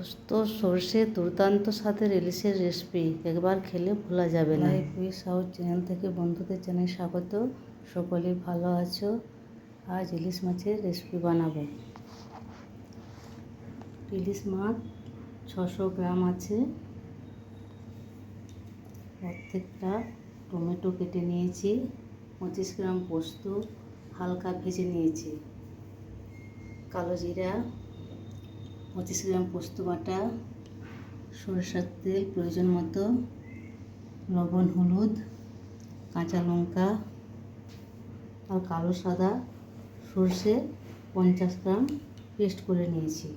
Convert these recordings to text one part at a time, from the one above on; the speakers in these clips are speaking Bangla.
পোস্ত সর্ষে দুর্দান্ত স্বাদের ইলিশের রেসিপি একবার খেলে ভোলা যাবে না। কুই সাউথ চ্যানেল থেকে বন্ধুদের জানাই স্বাগত। সকলেই ভালো আছো? আজ ইলিশ মাছের রেসিপি বানাবো। ইলিশ মাছ ছশো গ্রাম আছে। প্রত্যেকটা টমেটো কেটে নিয়েছি। পঁচিশ গ্রাম পোস্ত হালকা ভেজে নিয়েছি। কালো জিরা পঁচিশ গ্রাম পোস্ত বাটা, সরষের তেল প্রয়োজন মতো, লবণ, হলুদ, কাঁচা লঙ্কা আর কালো সাদা সর্ষে পঞ্চাশ গ্রাম পেস্ট করে নিয়েছি।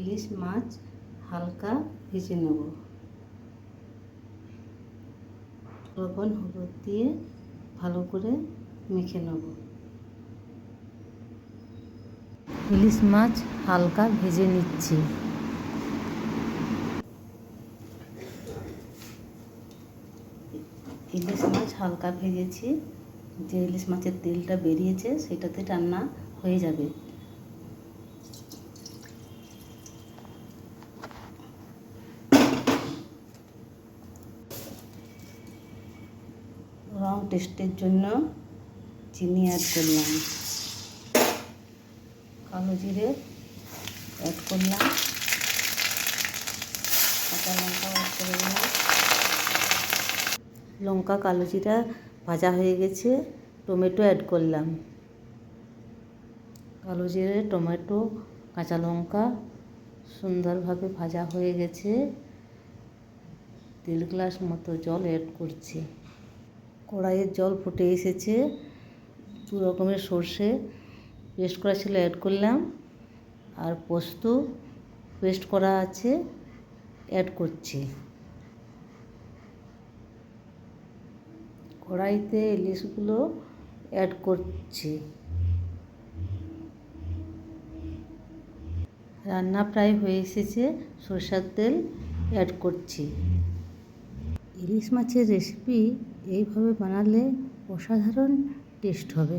ইলিশ মাছ হালকা ভেজে নেব। লবণ, হলুদ দিয়ে ভালো করে মেখে নেব। ইলিশ মাছ হালকা ভেজে নিচ্ছি। ইলিশ মাছ হালকা ভেজেছি। যে ইলিশ মাছের তেলটা বেরিয়েছে সেটাতে রান্না হয়ে যাবে। রং টেস্টের জন্য চিনি অ্যাড করলাম। কালো জিরে অ্যাড করলাম। কাঁচা লঙ্কা অ্যাড করে দিলাম। লঙ্কা কালো জিরা ভাজা হয়ে গেছে, টমেটো অ্যাড করলাম। কালো জিরে, টমেটো, কাঁচা লঙ্কা সুন্দরভাবে ভাজা হয়ে গেছে। দেড় গ্লাস মতো জল অ্যাড করছি। কড়াইয়ের জল ফুটে এসেছে। দু রকমের সর্ষে পেস্ট করা ছিল অ্যাড করলাম। আর পোস্ত পেস্ট করা আছে অ্যাড করছি। কড়াইতে ইলিশগুলো অ্যাড করছি। রান্না প্রায় হয়ে এসেছে, সরষের তেল অ্যাড করছি। ইলিশ মাছের রেসিপি এইভাবে বানালে অসাধারণ টেস্ট হবে।